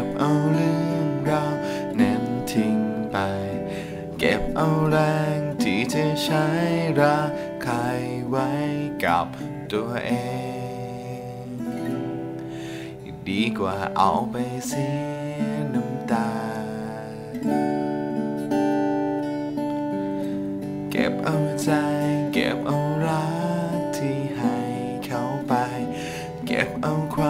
็บเอาเรื่องราวนั้นทิ้งไป เก็บเอาแรงที่จะใช้ระคายไว้กับตัวเอง ดีกว่าเอาไปเสียน้ำตา เก็บเอาใจ เก็บเอารักที่ให้เขาไป เก็บเอาความ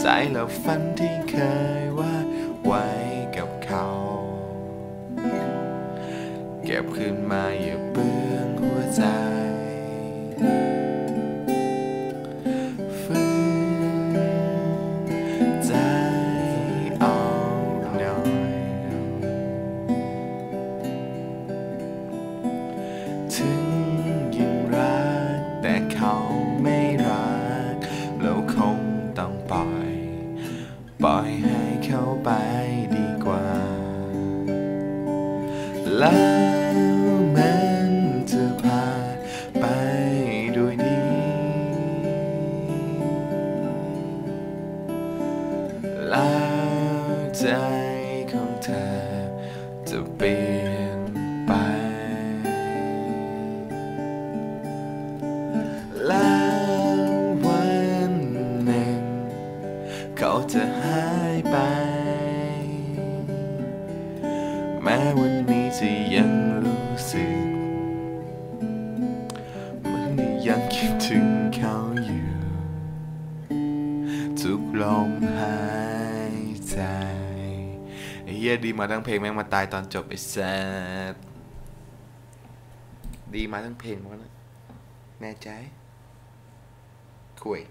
ใจและฝันที่เคยว่าดไว้กับเขา เก็บขึ้นมาอย่าเปื้อนหัวใจฝืนใจเอาหน่อยถึงยังรักแต่เขาไม่รักแล้วคงต้องปล่อย ปล่อยให้เขาไปดีกว่า แล้วมันจะผ่านไปด้วยดี แล้วใจของเธอจะเปลี่ยน จะหายไป แม้วันนี้จะยังรู้สึกมันยังคิดถึงเขาอยู่ ทุกลมหายใจไอ้เหี้ยดีมาทั้งเพลงแม่งมาตายตอนจบไอ้แซดดีมาทั้งเพลงวะนะแน่ใจคุย